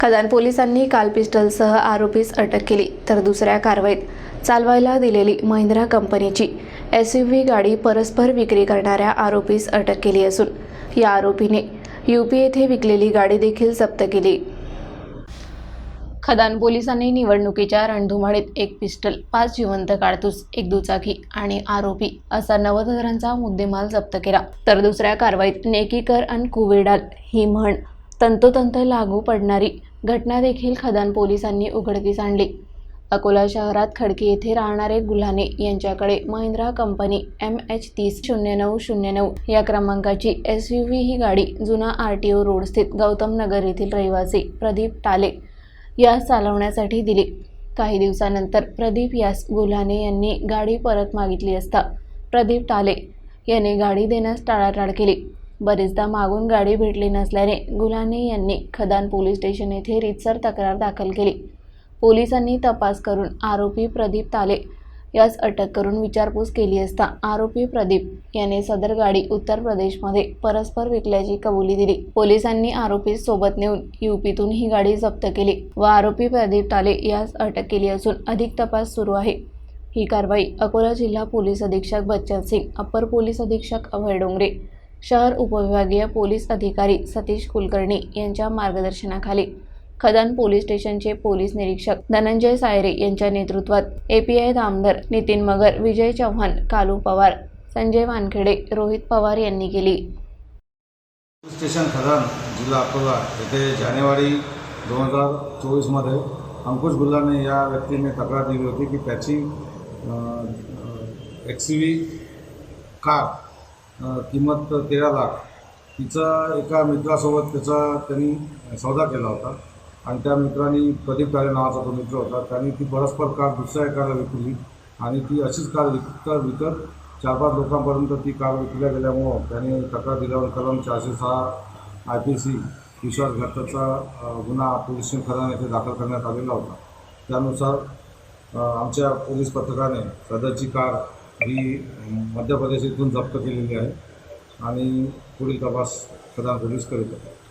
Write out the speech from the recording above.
खदान पोलिसांनी काल पिस्टलसह आरोपीस अटक केली तर दुसऱ्या कारवाईत चालवायला दिलेली महिंद्रा कंपनीची एस यू व्ही गाडी परस्पर विक्री करणाऱ्या आरोपीस अटक केली असून या आरोपीने यूपी येथे विकलेली गाडी देखील जप्त केली. खदान पोलिसांनी निवडणुकीच्या रणधुमाळीत एक पिस्टल पाच जिवंत काडतूस एक दुचाकी आणि आरोपी असा नवधरांचा मुद्देमाल जप्त केला. तर दुसऱ्या कारवाईत नेकीकर आणि कुवेडाल ही म्हण तंतोतंत लागू पडणारी घटना देखील खदान पोलिसांनी उघडकीस आणली. अकोला शहरात खडकी येथे राहणारे गुल्हाने यांच्याकडे महिंद्रा कंपनी एम एच तीस शून्य नऊ शून्य नऊ या क्रमांकाची एस यू व्ही ही गाडी जुना आर टी ओ रोड स्थित गौतम नगर येथील रहिवासी प्रदीप टाले यास चालवण्यासाठी दिली. काही दिवसानंतर प्रदीप यास गुल्हाने यांनी गाडी परत मागितली असता प्रदीप टाले याने गाडी देण्यास टाळाटाळ केली. बरेचदा मागून गाडी भेटली नसल्याने गुलाने यांनी खदान पोलीस स्टेशन येथे रितसर तक्रार दाखल केली. पोलिसांनी तपास करून आरोपी प्रदीप ताले यास अटक करून विचारपूस केली असता आरोपी प्रदीप याने सदर गाडी उत्तर प्रदेशमध्ये परस्पर विकल्याची कबुली दिली. पोलिसांनी आरोपी सोबत नेऊन युपीतून ही गाडी जप्त केली व आरोपी प्रदीप ताले यास अटक केली असून अधिक तपास सुरू आहे. ही कारवाई अकोला जिल्हा पोलीस अधीक्षक बच्चन सिंग अप्पर पोलीस अधीक्षक अभय डोंगरे शहर उपविभागीय पोलीस अधिकारी सतीश कुलकर्णी यांच्या मार्गदर्शनाखाली खदान पोलीस स्टेशनचे पोलीस निरीक्षक धनंजय सायरे यांच्या नेतृत्वात एपीआय दामदर नितीन मगर विजय चव्हाण कालू पवार संजय वानखेडे रोहित पवार यांनी केली. स्टेशन खदान जिल्हा अकोला येथे जानेवारी दोन हजार चोवीसमध्ये अंकुश गुल्लाने या व्यक्तीने तक्रार दिली होती की त्याची एक्स कार किंमत तेरा लाख. तिचा एका मित्रासोबत त्याचा त्यांनी सौदा केला होता. आणि त्या मित्रांनी प्रदीप काळे नावाचा तो मित्र होता. त्यांनी ती परस्पर कार दुसऱ्या एकाला विकली. आणि ती अशीच कार विकत विकत चार पाच लोकांपर्यंत ती कार विकल्या गेल्यामुळं त्यांनी तक्रार दिल्यावर कलम चारशे सहा आय पी सी विश्वासघाताचा गुन्हा पोलीस स्टेशन खदान येथे दाखल करण्यात आलेला होता. त्यानुसार आमच्या पोलीस पथकाने सदरची कार ही मध्य प्रदेश इथून जप्त केलेली आहे आणि पुढील तपास प्रधान पोलीस करीत आहे